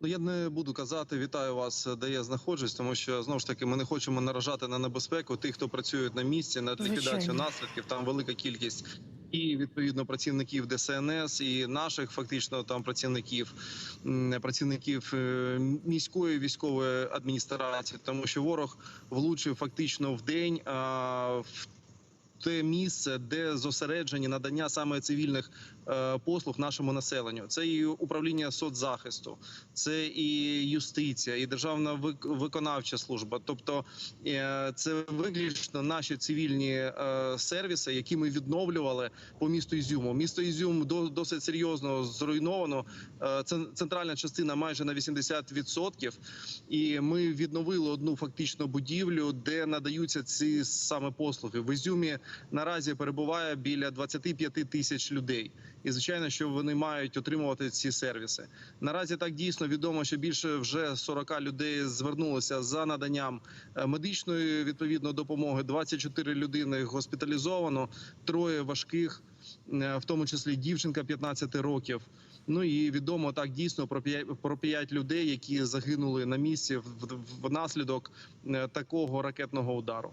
Ну я не буду казати, вітаю вас, де я знаходжусь, тому що знову ж таки ми не хочемо наражати на небезпеку тих, хто працює на місці, на ліквідацію наслідків. Там велика кількість і відповідно працівників ДСНС, і наших фактично там працівників, працівників е, міської військової адміністрації, тому що ворог влучив фактично в день. А, в те місце, де зосереджені надання саме цивільних е, послуг нашому населенню. Це і управління соцзахисту, це і юстиція, і державна вик- виконавча служба. Тобто е, це виключно наші цивільні е, сервіси, які ми відновлювали по місту Ізюму. Місто Ізюм до- досить серйозно зруйновано. Це центральна частина майже на 80%. І ми відновили одну фактично будівлю, де надаються ці саме послуги. В Ізюмі наразі перебуває біля 25 тисяч людей, і звичайно, що вони мають отримувати ці сервіси. Наразі так дійсно відомо, що більше вже 40 людей звернулося за наданням е, медичної відповідно допомоги. 24 людини госпіталізовано, троє важких, е, в тому числі дівчинка 15 років. Ну і відомо так дійсно про п'ять про п'ять людей, які загинули на місці внаслідок е, такого ракетного удару.